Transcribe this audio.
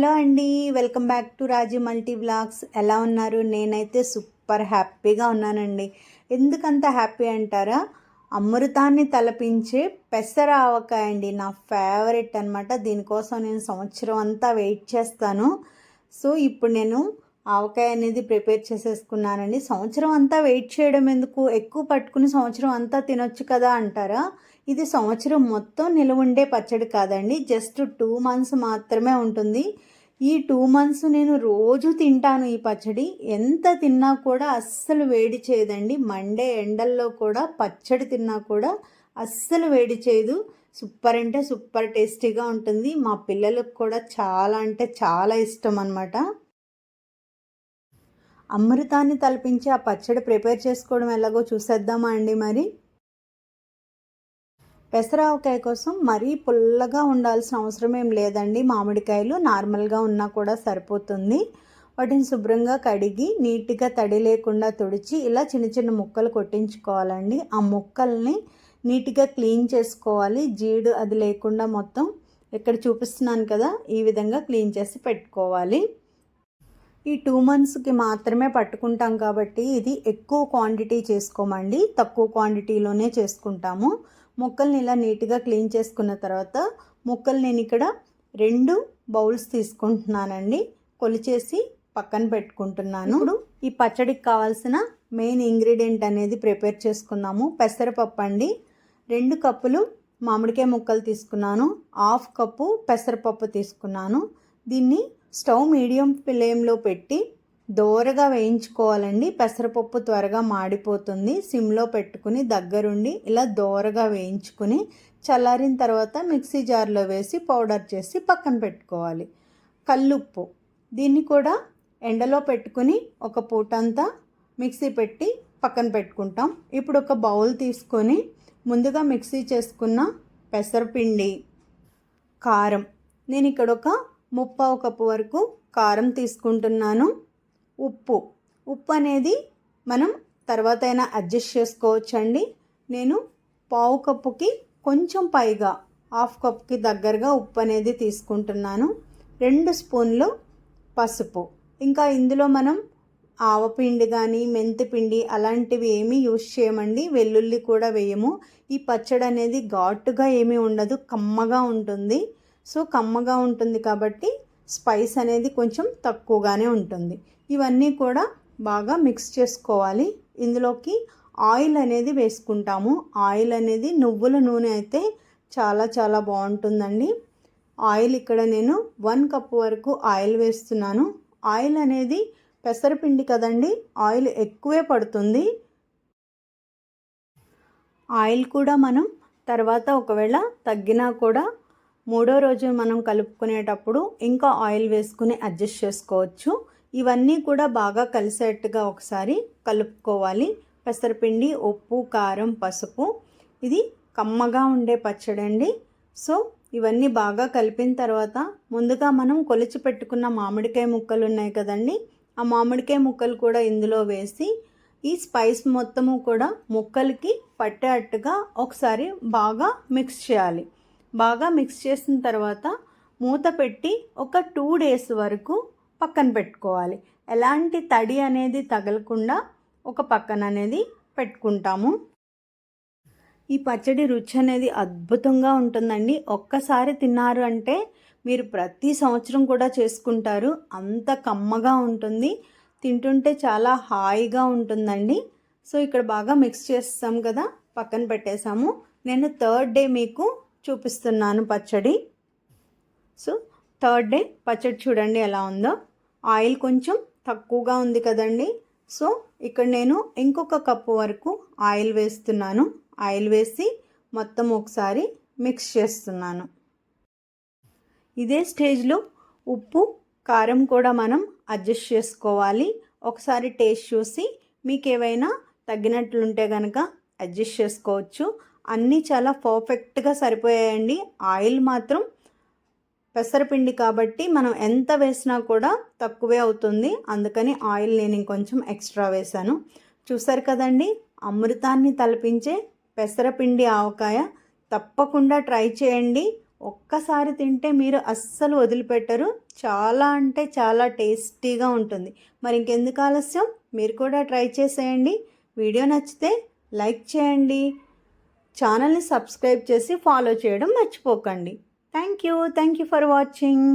Hello అండి welcome back to Raji multi blogs ఎలా ఉన్నారు? నేనైతే సూపర్ హ్యాపీగా ఉన్నానండి. ఎందుకంత హ్యాపీ అంటారా? అమృతాన్ని తలపించే పెసర ఆవకాయ అండి నా ఫేవరెట్ అనమాట దీనికోసం నేను సంవత్సరం అంతా వెయిట్ చేస్తాను. సో ఇప్పుడు నేను ఆవకాయ అనేది ప్రిపేర్ చేసేసుకున్నానండి. సంవత్సరం అంతా వెయిట్ చేయడం ఎందుకు? ఎక్కువ పట్టుకుని సంవత్సరం అంతా తినొచ్చు కదా అంటారా? ఇది సంవత్సరం మొత్తం నిలువుండే ఉండే పచ్చడి కాదండి. జస్ట్ టూ మంత్స్ మాత్రమే ఉంటుంది. ఈ టూ మంత్స్ నేను రోజు తింటాను ఈ పచ్చడి. ఎంత తిన్నా కూడా అస్సలు వేడి చేయదండి. మండే ఎండల్లో కూడా పచ్చడి తిన్నా కూడా అస్సలు వేడి చేయదు. సూపర్ అంటే సూపర్ టేస్టీగా ఉంటుంది. మా పిల్లలకు కూడా చాలా అంటే చాలా ఇష్టం అనమాట అమృతాన్ని తలపించి ఆ పచ్చడి ప్రిపేర్ చేసుకోవడం ఎలాగో చూసేద్దామా అండి మరి? పెసరావకాయ కోసం మరీ పుల్లగా ఉండాల్సిన అవసరం ఏం లేదండి. మామిడికాయలు నార్మల్గా ఉన్నా కూడా సరిపోతుంది. వాటిని శుభ్రంగా కడిగి నీట్గా తడి లేకుండా తుడిచి ఇలా చిన్న చిన్న ముక్కలు కొట్టించుకోవాలండి. ఆ ముక్కల్ని నీట్గా క్లీన్ చేసుకోవాలి. జీడు అది లేకుండా మొత్తం ఇక్కడ చూపిస్తున్నాను కదా ఈ విధంగా క్లీన్ చేసి పెట్టుకోవాలి. ఈ టూ మంత్స్కి మాత్రమే పట్టుకుంటాం కాబట్టి ఇది ఎక్కువ క్వాంటిటీ చేసుకోమండి. తక్కువ క్వాంటిటీలోనే చేసుకుంటాము. ముక్కల్ని ఇలా నీట్గా క్లీన్ చేసుకున్న తర్వాత ముక్కలు నేను ఇక్కడ రెండు బౌల్స్ తీసుకుంటున్నానండి. కొలిచేసి పక్కన పెట్టుకుంటున్నాను. ఇప్పుడు ఈ పచ్చడికి కావాల్సిన మెయిన్ ఇంగ్రీడియంట్ అనేది ప్రిపేర్ చేసుకుందాము. పెసరపప్పు అండి. రెండు కప్పులు మామిడికాయ ముక్కలు తీసుకున్నాను. హాఫ్ కప్పు పెసరపప్పు తీసుకున్నాను. దీన్ని స్టవ్ మీడియం ఫ్లేమ్లో పెట్టి దోరగా వేయించుకోవాలండి. పెసరపప్పు త్వరగా మాడిపోతుంది. సిమ్లో పెట్టుకుని దగ్గరుండి ఇలా దోరగా వేయించుకుని చల్లారిన తర్వాత మిక్సీ జార్లో వేసి పౌడర్ చేసి పక్కన పెట్టుకోవాలి. కల్లుప్పు. దీన్ని కూడా ఎండలో పెట్టుకుని ఒక పూటంతా మిక్సీ పెట్టి పక్కన పెట్టుకుంటాం. ఇప్పుడు ఒక బౌల్ తీసుకొని ముందుగా మిక్సీ చేసుకున్న పెసరపిండి కారం. నేను ఇక్కడ ఒక ముప్పావు కప్పు వరకు కారం తీసుకుంటున్నాను. ఉప్పు. ఉప్పు అనేది మనం తర్వాత అయినా అడ్జస్ట్ చేసుకోవచ్చండి. నేను పావు కప్పుకి కొంచెం పైగా హాఫ్ కప్కి దగ్గరగా ఉప్పు అనేది తీసుకుంటున్నాను. రెండు స్పూన్లు పసుపు. ఇంకా ఇందులో మనం ఆవపిండి కానీ మెంతిపిండి అలాంటివి ఏమీ యూస్ చేయమండి. వెల్లుల్లి కూడా వేయము. ఈ పచ్చడి అనేది ఘాటుగా ఏమీ ఉండదు కమ్మగా ఉంటుంది. సో కమ్మగా ఉంటుంది కాబట్టి స్పైస్ అనేది కొంచెం తక్కువగానే ఉంటుంది. ఇవన్నీ కూడా బాగా మిక్స్ చేసుకోవాలి. ఇందులోకి ఆయిల్ అనేది వేసుకుంటాము. ఆయిల్ అనేది నువ్వుల నూనె అయితే చాలా చాలా బాగుంటుందండి. ఆయిల్ ఇక్కడ నేను వన్ కప్ వరకు ఆయిల్ వేస్తున్నాను. ఆయిల్ అనేది పెసరపిండి కదండి ఆయిల్ ఎక్కువే పడుతుంది. ఆయిల్ కూడా మనం తర్వాత ఒకవేళ తగ్గినా కూడా మూడో రోజు మనం కలుపుకునేటప్పుడు ఇంకా ఆయిల్ వేసుకుని అడ్జస్ట్ చేసుకోవచ్చు. ఇవన్నీ కూడా బాగా కలిసేట్టుగా ఒకసారి కలుపుకోవాలి. పెసరపిండి ఉప్పు కారం పసుపు. ఇది కమ్మగా ఉండే పచ్చడి అండి. సో ఇవన్నీ బాగా కలిపిన తర్వాత ముందుగా మనం కొలిచి పెట్టుకున్న మామిడికాయ ముక్కలు ఉన్నాయి కదండి. ఆ మామిడికాయ ముక్కలు కూడా ఇందులో వేసి ఈ స్పైస్ మొత్తము కూడా ముక్కలకి పట్టేట్టుగా ఒకసారి బాగా మిక్స్ చేయాలి. బాగా మిక్స్ చేసిన తర్వాత మూత పెట్టి ఒక టూ డేస్ వరకు పక్కన పెట్టుకోవాలి. ఎలాంటి తడి అనేది తగలకుండా ఒక పక్కన అనేది పెట్టుకుంటాము. ఈ పచ్చడి రుచి అనేది అద్భుతంగా ఉంటుందండి. ఒక్కసారి తిన్నారు అంటే మీరు ప్రతి సంవత్సరం కూడా చేసుకుంటారు. అంత కమ్మగా ఉంటుంది. తింటుంటే చాలా హాయిగా ఉంటుందండి. సో ఇక్కడ బాగా మిక్స్ చేస్తాం కదా పక్కన పెట్టేసాము నేను థర్డ్ డే మీకు చూపిస్తున్నాను పచ్చడి. సో థర్డ్ డే పచ్చడి చూడండి ఎలా ఉందో. ఆయిల్ కొంచెం తక్కువగా ఉంది కదండి. సో ఇక్కడ నేను ఇంకొక కప్పు వరకు ఆయిల్ వేస్తున్నాను. ఆయిల్ వేసి మొత్తం ఒకసారి మిక్స్ చేస్తున్నాను. ఇదే స్టేజ్లో ఉప్పు కారం కూడా మనం అడ్జస్ట్ చేసుకోవాలి. ఒకసారి టేస్ట్ చూసి మీకు ఏవైనా తగ్గినట్లుంటే కనుక అడ్జస్ట్ చేసుకోవచ్చు. అన్నీ చాలా పర్ఫెక్ట్గా సరిపోయాయండి. ఆయిల్ మాత్రం పెసరపిండి కాబట్టి మనం ఎంత వేసినా కూడా తక్కువే అవుతుంది. అందుకని ఆయిల్ నేను ఇంకొంచెం ఎక్స్ట్రా వేశాను. చూసారు కదండి? అమృతాన్ని తలపించే పెసరపిండి ఆవకాయ తప్పకుండా ట్రై చేయండి. ఒక్కసారి తింటే మీరు అస్సలు వదిలిపెట్టరు. చాలా అంటే చాలా టేస్టీగా ఉంటుంది. మరి ఇంకెందుకు ఆలస్యం? మీరు కూడా ట్రై చేసేయండి. వీడియో నచ్చితే లైక్ చేయండి. ఛానల్ని సబ్స్క్రైబ్ చేసి ఫాలో చేయడం మర్చిపోకండి. Thank you thank you for watching